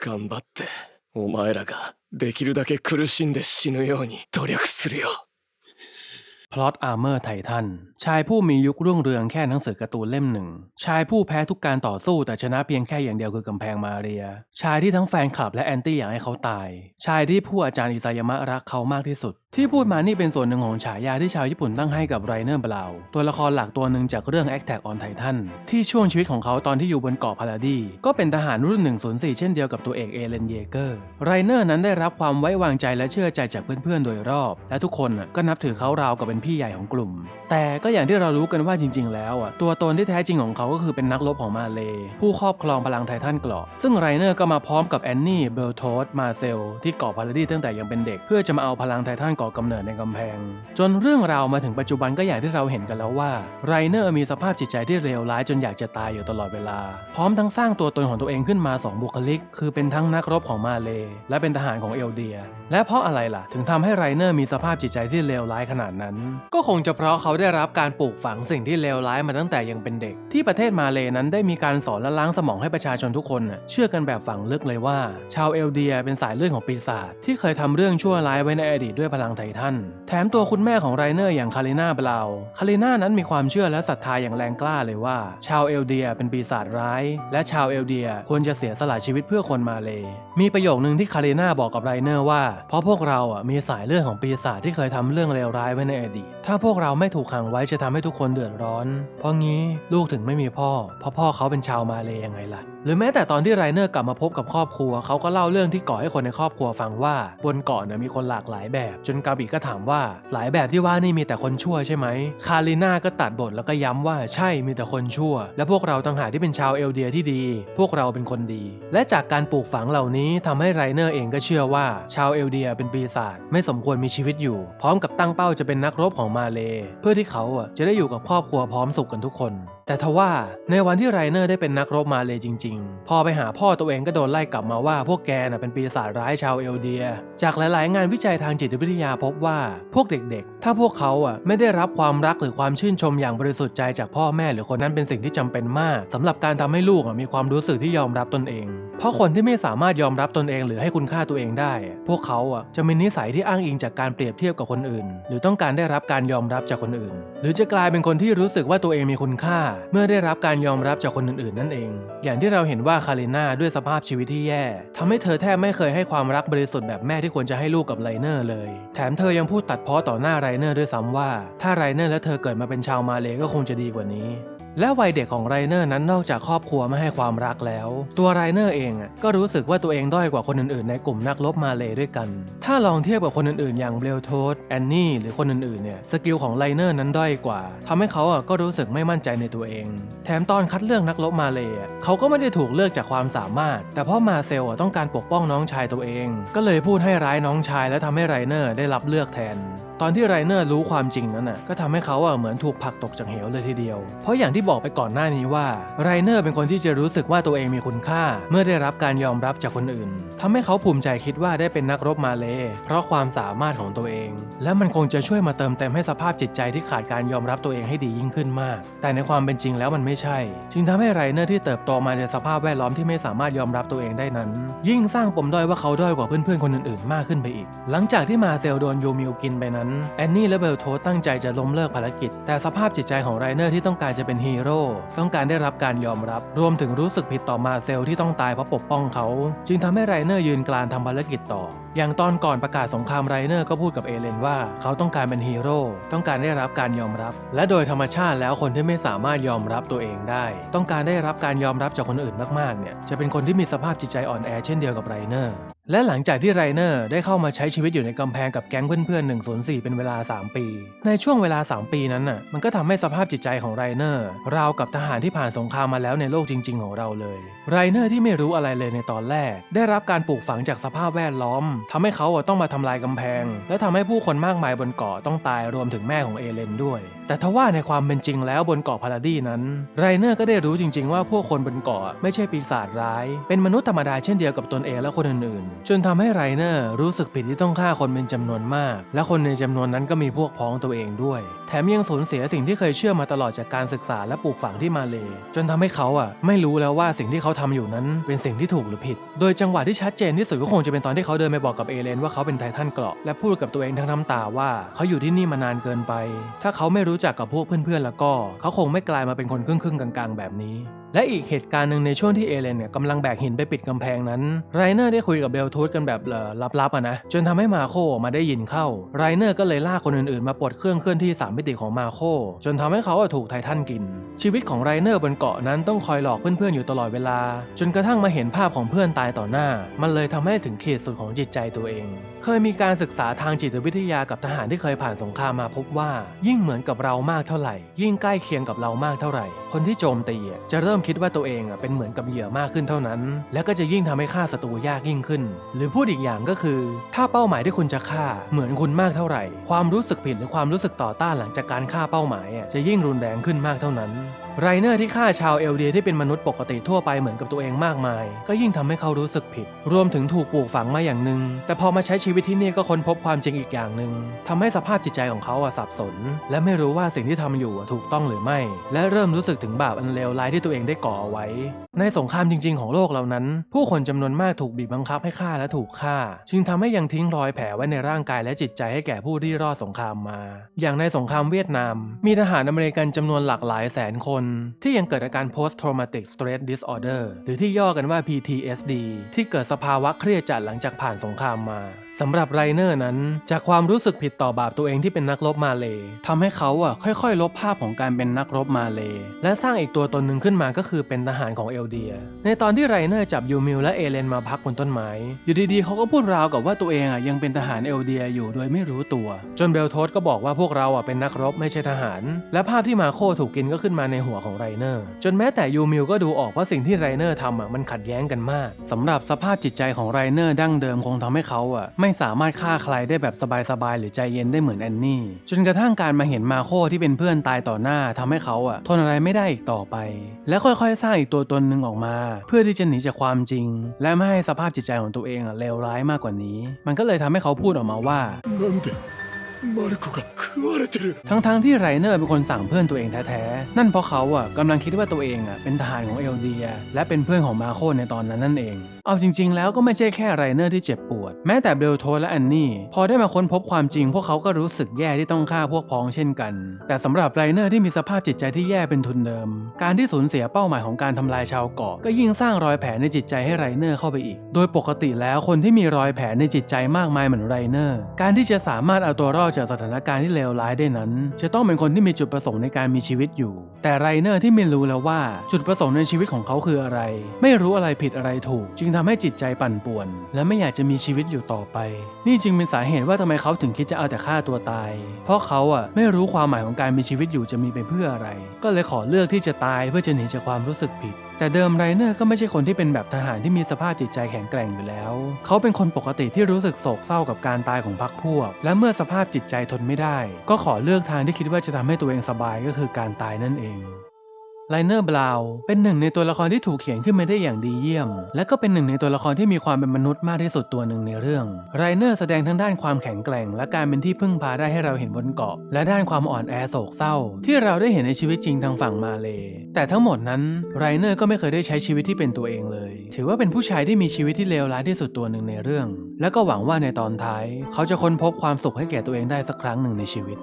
頑張ってお前らができるだけ苦しんで死ぬように努力するよ พล็อตอาร์เมอร์ไททันชายผู้มียุครุ่งเรืองแค่หนังสือการ์ตูนเล่มหนึ่ง ชายผู้แพ้ทุกการต่อสู้แต่ชนะเพียงแค่อย่างเดียวคือกำแพงมาเรีย ชายที่ทั้งแฟนคลับและแอนตี้อยากให้เขาตาย ชายที่ผู้อาจารย์อิซายามะรักเขามากที่สุด ที่พูดมานี่เป็นส่วนหนึ่งของฉายาที่ชาวญี่ปุ่นตั้งให้กับไรเนอร์บราวน์ตัวละครหลักตัวหนึ่งจากเรื่อง Attack on Titan ที่ช่วงชีวิตของเขาตอนที่อยู่บนเกาะพาราดีก็เป็นทหารรุ่น 104 เช่นเดียวกับตัวเอกเอเลนเยเกอร์ไรเนอร์นั้นได้รับความไว้วางใจและเชื่อใจจากเพื่อนๆโดยรอบ และทุกคนก็นับถือเขาราวกับเป็นพี่ใหญ่ของกลุ่ม แต่ก็อย่างที่เรารู้กันว่าจริง ๆ แล้วตัวตนที่แท้จริงของเขาก็คือเป็นนักรบของมาเลผู้ครอบครองพลังไททันเกราะซึ่งไรเนอร์ก็มาพร้อมกับแอนนี่เบลโทสมาเซลที่เกาะพาราดีตั้งแต่ยังเป็นเด็กเพื่อจะมาเอาพลังไททันก่อกำเนิดในกำแพง จนเรื่องราวมาถึงปัจจุบันก็อย่างที่เราเห็นกันแล้วว่าไรเนอร์มีสภาพจิตใจที่เลวร้ายจนอยากจะตายอยู่ตลอดเวลา พร้อมทั้งสร้างตัวตนของตัวเองขึ้นมาสองบุคลิก คือเป็นทั้งนักรบของมาเล และเป็นทหารของเอลเดีย และเพราะอะไรล่ะ ถึงทำให้ไรเนอร์มีสภาพจิตใจที่เลวร้ายขนาดนั้น ก็คงจะเพราะเขาได้รับการปลูกฝังสิ่งที่เลวร้ายมาตั้งแต่ยังเป็นเด็ก ที่ประเทศมาเลนั้นได้มีการสอนและล้างสมองให้ประชาชนทุกคน เชื่อกันแบบฝังลึกเลยว่า ชาวเอลเดียเป็นสายเลือดของปีศาจที่เคยทำเรื่องชั่วร้ายไว้ในอดีตด้วยพลังไททันแถมตัวคุณแม่ของไรเนอร์อย่างคาริน่าเบลาคาริน่านั้นมีความเชื่อและศรัทธาอย่างแรงกล้าเลยว่า ชาวเอลเดียเป็นปีศาจร้าย และชาวเอลเดียควรจะเสียสละชีวิตเพื่อคนมาเลย์มีประโยคนึงที่คาริน่าบอกกับไรเนอร์ว่า เพราะพวกเราอะมีสายเลือดของปีศาจที่เคยทำเรื่องเลวร้ายไว้ในอดีต ถ้าพวกเราไม่ถูกขังไว้จะทำให้ทุกคนเดือดร้อน เพราะงี้ลูกถึงไม่มีพ่อ เพราะพ่อเขาเป็นชาวมาเลย์ยังไงล่ะ หรือแม้แต่ตอนที่ไรเนอร์กลับมาพบกับครอบครัว เขาก็เล่าเรื่องที่ก่อให้คนในครอบครัวฟังว่าบนเกาะเนี่ยมีคนหลากหลายแบบจนกาบิก็ถามว่า หลายแบบที่ว่านี่มีแต่คนชั่วใช่ไหม คาริน่าก็ตัดบทแล้วก็ย้ำว่าใช่มีแต่คนชั่ว และพวกเราต่างหากที่เป็นชาวเอลเดียที่ดี พวกเราเป็นคนดี และจากการปลูกฝังเหล่านี้ทำให้ไรเนอร์เองก็เชื่อว่า ชาวเอลเดียเป็นปีศาจไม่สมควรมีชีวิตอยู่ พร้อมกับตั้งเป้าจะเป็นนักรบของมาเล เพื่อที่เขาจะได้อยู่กับครอบครัวพร้อมสุขกันทุกคน แต่ทว่าในวันที่ไรเนอร์ได้เป็นนักรบมาเลยจริง ๆ พอไปหาพ่อตัวเองก็โดนไล่กลับมาว่าพวกแกน่ะเป็นปีศาจร้ายชาวเอลเดีย จากหลาย ๆ งานวิจัยทางจิตวิทยาพบว่าพวกเด็ก ๆ ถ้าพวกเขาอะไม่ได้รับความรักหรือความชื่นชมอย่างบริสุทธิ์ใจจากพ่อแม่หรือคนนั้นเป็นสิ่งที่จำเป็นมากสำหรับการทำให้ลูกมีความรู้สึกที่ยอมรับตนเอง เพราะคนที่ไม่สามารถยอมรับตนเองหรือให้คุณค่าตัวเองได้ พวกเขาอะจะมีนิสัยที่อ้างอิงจากการเปรียบเทียบกับคนอื่น หรือต้องการได้รับการยอมรับจากคนอื่น หรือจะกลายเป็นคนที่รู้สึกว่าตัวเองมีคุณค่า เมื่อได้รับการยอมรับจากคนอื่นๆ นั่นเอง อย่างที่เราเห็นว่าคาริน่าด้วยสภาพชีวิตที่แย่ทำให้เธอแทบไม่เคยให้ความรักบริสุทธิ์แบบแม่ที่ควรจะให้ลูกกับไรเนอร์เลย แถมเธอยังพูดตัดเพ้อต่อหน้าไรเนอร์ด้วยซ้ำว่า ถ้าไรเนอร์และเธอเกิดมาเป็นชาวมาเลก็คงจะดีกว่านี้ และวัยเด็กของไรเนอร์นั้นนอกจากครอบครัวไม่ให้ความรักแล้ว ตัวไรเนอร์เองก็รู้สึกว่าตัวเองด้อยกว่าคนอื่นๆ ในกลุ่มนักรบมาเลด้วยกัน ถ้าลองเทียบกับคนอื่นๆ อย่างเบลโทสแอนนี่หรือคนอื่นๆเนี่ยสกิลของไรเนอร์นั้นด้อยกว่าทำให้เขาก็รู้สึกไม่มั่นใจในตัวเอง แถมตอนคัดเลือกนักรบมาเลอะเขาก็ไม่ได้ถูกเลือกจากความสามารถ แต่เพราะมาเซลต้องการปกป้องน้องชายตัวเอง ก็เลยพูดให้ร้ายน้องชายและทำให้ไรเนอร์ได้รับเลือกแทน ตอนที่ไรเนอร์รู้ความจริงนั้นน่ะก็ทำให้เขาอะเหมือนถูกผลักตกจากเหวเลยทีเดียว เพราะอย่างที่บอกไปก่อนหน้านี้ว่าไรเนอร์เป็นคนที่จะรู้สึกว่าตัวเองมีคุณค่า เมื่อได้รับการยอมรับจากคนอื่นทำให้เขาภูมิใจคิดว่าได้เป็นนักรบมาเล เพราะความสามารถของตัวเอง และมันคงจะช่วยมาเติมเต็มให้สภาพจิตใจที่ขาดการยอมรับตัวเองให้ดียิ่งขึ้นมาก แต่ในความเป็นจริงแล้วมันไม่ใช่ จึงทำให้ไรเนอร์ที่เติบโตมาในสภาพแวดล้อมที่ไม่สามารถยอมรับตัวเองได้นั้น ยิ่งสร้างปมด้อยว่าเขาด้อยกว่าเพื่อนๆคนอื่นๆ มากขึ้นไปอีก หลังจากที่มาเซลโดนยูมิวกินไปนั้นแอนนี่และเบลโทสตั้งใจจะล้มเลิกภารกิจ แต่สภาพจิตใจของไรเนอร์ที่ต้องการจะเป็นฮีโร่ต้องการได้รับการยอมรับ รวมถึงรู้สึกผิดต่อมาเซลที่ต้องตายเพราะปกป้องเขา จึงทำให้ไรเนอร์ยืนกลานทำภารกิจต่อ อย่างตอนก่อนประกาศสงครามไรเนอร์ก็พูดกับเอเลนว่า เขาต้องการเป็นฮีโร่ต้องการได้รับการยอมรับ และโดยธรรมชาติแล้วคนที่ไม่สามารถยอมรับตัวเองได้ ต้องการได้รับการยอมรับจากคนอื่นมากๆเนี่ยจะเป็นคนที่มีสภาพจิตใจอ่อนแอเช่นเดียวกับไรเนอร์ และหลังจากที่ไรเนอร์ได้เข้ามาใช้ชีวิตอยู่ในกำแพงกับแก๊งเพื่อนๆ 104 เป็นเวลา 3 ปี ในช่วงเวลา 3 ปีนั้นน่ะ มันก็ทำให้สภาพจิตใจของไรเนอร์ราวกับทหารที่ผ่านสงครามมาแล้วในโลกจริง ๆ ของเราเลย ไรเนอร์ที่ไม่รู้อะไรเลยในตอนแรก ได้รับการปลูกฝังจากสภาพแวดล้อมทำให้เขาต้องมาทำลายกำแพง และทำให้ผู้คนมากมายบนเกาะต้องตายรวมถึงแม่ของเอเลนด้วย แต่ทว่าในความเป็นจริงแล้วบนเกาะพาราดีนั้น ไรเนอร์ก็ได้รู้จริง ๆ ว่าพวกคนบนเกาะไม่ใช่ปีศาจร้าย เป็นมนุษย์ธรรมดาเช่นเดียวกับตนเองและคนอื่นๆจนทำให้ไรเนอร์รู้สึกผิดที่ต้องฆ่าคนเป็นจำนวนมาก และคนในจำนวนนั้นก็มีพวกพ้องตัวเองด้วย แถมยังสูญเสียสิ่งที่เคยเชื่อมาตลอดจากการศึกษาและปลูกฝังที่มาเล จนทำให้เขาอะไม่รู้แล้วว่าสิ่งที่เขาทำอยู่นั้นเป็นสิ่งที่ถูกหรือผิด โดยจังหวะที่ชัดเจนที่สุดก็คงจะเป็นตอนที่เขาเดินไปบอกกับเอเลนว่าเขาเป็นไททันเกราะและพูดกับตัวเองทั้งน้ำตาว่าเขาอยู่ที่นี่มานานเกินไป ถ้าเขาไม่รู้จักกับพวกเพื่อนๆแล้วก็ เขาคงไม่กลายมาเป็นคนครึ่งๆกลางๆ แบบนี้ และอีกเหตุการณ์หนึ่งในช่วงที่เอเลนเนี่ยกำลังแบกหินไปปิดกำแพงนั้นไรเนอร์ได้คุยกับเบลทูธกันแบบลับๆอะนะจนทำให้มาโคมาได้ยินเข้าไรเนอร์ก็เลยล่ากคนอื่นๆ มาปลดเครื่องเคลื่อนที่สามมิติของมาโคจนทำให้เขาถูกไททันกิน ชีวิตของไรเนอร์บนเกาะนั้นต้องคอยหลอกเพื่อนๆอยู่ตลอดเวลา จนกระทั่งมาเห็นภาพของเพื่อนตายต่อหน้า มันเลยทำให้ถึงขีดสุดของจิตใจตัวเอง เคยมีการศึกษาทางจิตวิทยากับทหารที่เคยผ่านสงครามมาพบว่า ยิ่งเหมือนกับเรามากเท่าไหร่ ยิ่งใกล้เคียงกับเรามากเท่าไหร่ คนที่โจมตีจะเริ่มคิดว่าตัวเองเป็นเหมือนกับเหยื่อมากขึ้นเท่านั้น และก็จะยิ่งทำให้ฆ่าศัตรูยากยิ่งขึ้น หรือพูดอีกอย่างก็คือ ถ้าเป้าหมายที่คุณจะฆ่าเหมือนคุณมากเท่าไหร่ ความรู้สึกผิดหรือความรู้สึกต่อต้านหลังจากการฆ่าเป้าหมายจะยิ่งรุนแรงขึ้นมากเท่านั้นไรเนอร์ที่ฆ่าชาวเอลเดียที่เป็นมนุษย์ปกติทั่วไปเหมือนกับตัวเองมากมาย ก็ยิ่งทำให้เขารู้สึกผิด รวมถึงถูกปลูกฝังมาอย่างหนึ่งแต่พอมาใช้ชีีวิตที่นี่ก็ค้นพบความจริงอีกอย่างหนึ่งทำให้สภาพจิตใจของเขาอะสับสน และไม่รู้ว่าสิ่งที่ทำอยู่ถูกต้องหรือไม่ และเริ่มรู้สึกถึงบาปอันเลวร้ายที่ตัวเองได้ก่อเอาไว้ ในสงครามจริง ๆ ของโลกเหล่านั้น ผู้คนจำนวนมากถูกบีบบังคับให้ฆ่าและถูกฆ่า จึงทำให้ยังทิ้งรอยแผลไว้ในร่างกายและจิตใจให้แก่ผู้ที่รอดสงครามมา อย่างในสงครามเวียดนาม มีทหารอเมริกันจำนวนหลากหลายแสนคน ที่ยังเกิดอาการ post traumatic stress disorder หรือที่ย่อกันว่า PTSD ที่เกิดสภาวะเครียดจัดหลังจากผ่านสงครามมาสำหรับไรเนอร์นั้น จากความรู้สึกผิดต่อบาปตัวเองที่เป็นนักรบมาเลยทำให้เขาอะค่อยๆ ลบภาพของการเป็นนักรบมาเลยและสร้างอีกตัวตนหนึ่งขึ้นมาก็คือเป็นทหารของเอลเดีย ในตอนที่ไรเนอร์จับยูมิลและเอเลนมาพักบนต้นไม้ อยู่ดีๆเขาก็พูดราวกับว่าตัวเองอะยังเป็นทหารเอลเดียอยู่โดยไม่รู้ตัว จนเบลโทสก็บอกว่าพวกเราอะเป็นนักรบไม่ใช่ทหาร และภาพที่มาโคถูกกินก็ขึ้นมาในหัวของไรเนอร์ จนแม้แต่ยูมิลก็ดูออกว่าสิ่งที่ไรเนอร์ทำอะมันขัดแย้งกันมากสำหรับสภาพจิตใจของไรเนอร์ดั้งเดิมคงทำให้เขาอะไม่สามารถฆ่าใครได้แบบสบายๆหรือใจเย็นได้เหมือนแอนนี่จนกระทั่งการมาเห็นมาโคที่เป็นเพื่อนตายต่อหน้าทำให้เขาอ่ะทนอะไรไม่ได้อีกต่อไป และค่อยๆ สร้างอีกตัวตนหนึ่งออกมา เพื่อที่จะหนีจากความจริง และไม่ให้สภาพจิตใจของตัวเองอ่ะเลวร้ายมากกว่านี้ มันก็เลยทำให้เขาพูดออกมาว่า なんでマルコが食われてる ทั้งๆที่ไรเนอร์เป็นคนสั่งเพื่อนตัวเองแท้ๆ นั่นเพราะเขาอ่ะกำลังคิดว่าตัวเองอ่ะเป็นทหารของเอลเดีย และเป็นเพื่อนของมาโคในตอนนั้นนั่นเอง เอาจริง ๆ แล้วก็ไม่ใช่แค่ไรเนอร์ที่เจ็บปวด แม้แต่เบลโทและแอนนี่ พอได้มาค้นพบความจริง พวกเขาก็รู้สึกแย่ที่ต้องฆ่าพวกพ้องเช่นกัน แต่สำหรับไรเนอร์ที่มีสภาพจิตใจที่แย่เป็นทุนเดิม การที่สูญเสียเป้าหมายของการทำลายชาวเกาะก็ยิ่งสร้างรอยแผลในจิตใจให้ไรเนอร์เข้าไปอีก โดยปกติแล้วคนที่มีรอยแผลในจิตใจมากมายเหมือนไรเนอร์ การที่จะสามารถเอาตัวรอดจากสถานการณ์ที่เลวร้ายได้นั้น จะต้องเป็นคนที่มีจุดประสงค์ในการมีชีวิตอยู่ แต่ไรเนอร์ที่ไม่รู้แล้วว่าจุดประสงค์ในชีวิตของเขาคืออะไร ไม่รู้อะไรผิดอะไรถูก จึงทำให้จิตใจปั่นป่วน และไม่อยากจะมีชีวิตอยู่ต่อไป นี่จึงเป็นสาเหตุว่าทำไมเขาถึงคิดจะเอาแต่ฆ่าตัวตาย เพราะเขาอะไม่รู้ความหมายของการมีชีวิตอยู่จะมีไปเพื่ออะไร ก็เลยขอเลือกที่จะตายเพื่อจะหนีจากความรู้สึกผิด แต่เดิมไรเนอร์ก็ไม่ใช่คนที่เป็นแบบทหารที่มีสภาพจิตใจแข็งแกร่งอยู่แล้ว เขาเป็นคนปกติที่รู้สึกโศกเศร้ากับการตายของพรรคพวก และเมื่อสภาพจิตใจทนไม่ได้ ก็ขอเลือกทางที่คิดว่าจะทำให้ตัวเองสบายก็คือการตายนั่นเอง ไลเนอร์บราวน์เป็นหนึ่งในตัวละครที่ถูกเขียนขึ้นมาได้อย่างดีเยี่ยม และก็เป็นหนึ่งในตัวละครที่มีความเป็นมนุษย์มากที่สุดตัวหนึ่งในเรื่องไรเนอร์แสดงทั้งด้านความแข็งแกร่ง และการเป็นที่พึ่งพาได้ให้เราเห็นบนเกาะ และด้านความอ่อนแอโศกเศร้า ที่เราได้เห็นในชีวิตจริงทางฝั่งมาเล แต่ทั้งหมดนั้นไรเนอร์ก็ไม่เคยได้ใช้ชีวิตที่เป็นตัวเองเลย ถือว่าเป็นผู้ชายที่มีชีวิตที่เลวร้ายที่สุดตัวหนึ่งในเรื่อง และก็หวังว่าในตอนท้าย เขาจะค้นพบความสุขให้แก่ตัวเองได้สักครั้งหนึ่งในชีวิต